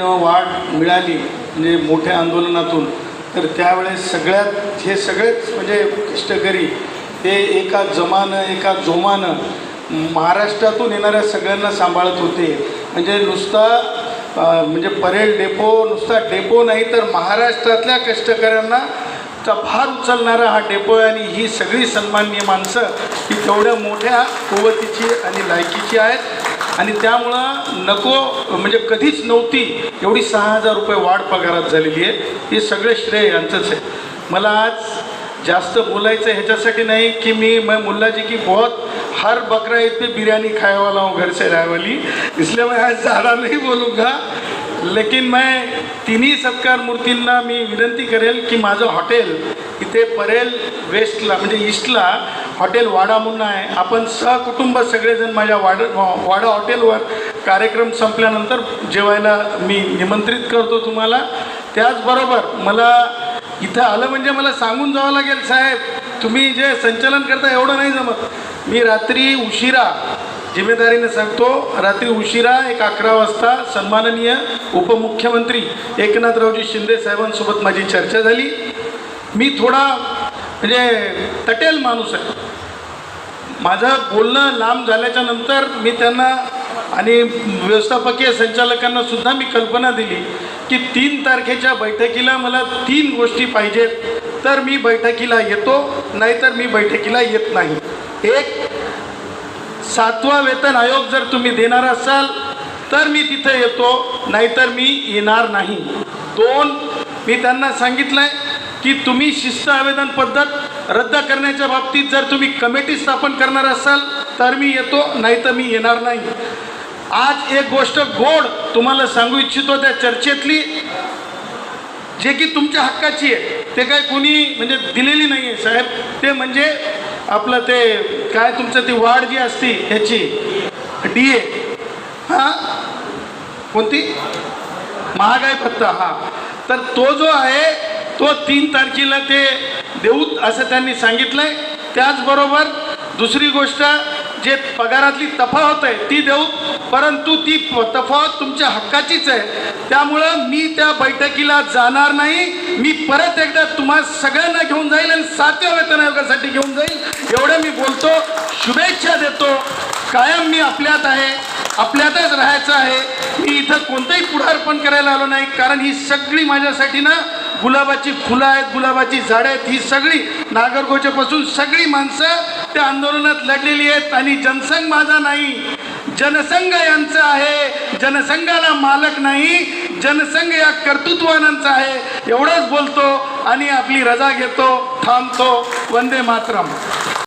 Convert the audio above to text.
जेव्हा वाढ मिळाली म्हणजे मोठ्या आंदोलनातून तर त्यावेळेस सगळ्यात हे सगळेच म्हणजे कष्टकरी हे एका जमानं एका जोमानं महाराष्ट्रातून येणाऱ्या सगळ्यांना सांभाळत होते. म्हणजे नुसता म्हणजे परेड डेपो नुसता डेपो नाही तर महाराष्ट्रातल्या कष्टकऱ्यांना चा भार उचलणारा हा डेपो आहे आणि ही सगळी सन्माननीय माणसं ही तेवढ्या मोठ्या कुवतीची आणि लायकीची आहेत. आणि त्यामुळं नको म्हणजे कधीच नव्हती एवढी सहा हजार रुपये वाढ पगारात झालेली आहे. हे सगळे श्रेय यांचंच आहे. मला आज जास्त बोलायचं ह्याच्यासाठी नाही कि मी मैं मुल्ला जी की बहुत हर बकरा ईद पे बिरयानी खाए वाला हूँ घर से राय वाली इसलिए मैं आज ज़्यादा नहीं बोलूँगा. लेकिन मैं तिन्ही सत्कार मूर्तींना मी विनंती करेल की माझं हॉटेल इथे परेल वेस्टला म्हणजे ईस्टला हॉटेल वाडा म्हणून आहे. आपण सहकुटुंब सगळेजण माझ्या वाड वाडा हॉटेलवर कार्यक्रम संपल्यानंतर जेवायला मी निमंत्रित करतो तुम्हाला. त्याचबरोबर मला इथं आलं म्हणजे मला सांगून जावं लागेल साहेब. तुम्ही जे संचालन करता एवढं नाही जमत. मी रात्री उशिरा जिम्मेदारीने सांगतो रात्री उशिरा एक अकरा वाजता सन्माननीय उपमुख्यमंत्री एकनाथरावजी शिंदे साहेबांसोबत माझी चर्चा झाली. मी थोडा म्हणजे तटेल माणूस आहे. माझं बोलणं लांब झाल्याच्यानंतर मी त्यांना आणि व्यवस्थापकीय संचालकांना सुद्धा मी कल्पना दिली की तीन तारखेच्या बैठकीला मला तीन गोष्टी पाहिजेत. तर मी बैठकीला येतो नाहीतर मी बैठकीला येत नाही. एक सातवा वेतन आयोग जर तुम्ही देणार असाल तर मी तिथे येतो नाहीतर मी येणार नाही. दोन मी त्यांना सांगितलं आहे की तुम्ही शिस्त आवेदन पद्धत रद्द करण्याच्या बाबतीत जर तुम्ही कमिटी स्थापन करणार असाल तर मी येतो नाही तर मी येणार नाही. आज एक गोष्ट गोड तुम्हाला सांगू इच्छितो त्या चर्चेतली जे की तुमच्या हक्काची आहे. ते काय कोणी म्हणजे दिलेली नाही आहे साहेब. ते म्हणजे आपलं ते काय तुमचं ती वाढ जी असती ह्याची डी ए. हां? कोणती? महागाई भत्ता हा. तर तो जो आहे तो तीन तारखेला ते देऊ असं त्यांनी सांगितलं आहे त्याचबरोबर दुसरी गोष्ट जे पगारातली तफावत आहे ती देऊ परंतु ती तफावत तुमच्या हक्काचीच आहे. त्यामुळं मी त्या बैठकीला जाणार नाही. मी परत एकदा तुम्हा सगळ्यांना घेऊन जाईल आणि सातव्या वेतन आयोगासाठी घेऊन जाईल. एवढं मी बोलतो. शुभेच्छा देतो. कायम मी आपल्यात आहे. आपल्यातच राहायचं आहे. मी इथं कोणतंही पुढारपण करायला आलो नाही कारण ही सगळी माझ्यासाठी ना गुलाबाची फुलं आहेत गुलाबाची झाडं आहेत ही सगळी नागरगोच्यापासून सगळी माणसं त्या आंदोलनात लढलेली आहेत आणि जनसंघ माझा नाही. जनसंघ यांचं आहे. जनसंघाला मालक नाही. जनसंघ या कर्तृत्वानांचा आहे. एवढंच बोलतो आणि आपली रजा घेतो थांबतो. वंदे मातरम.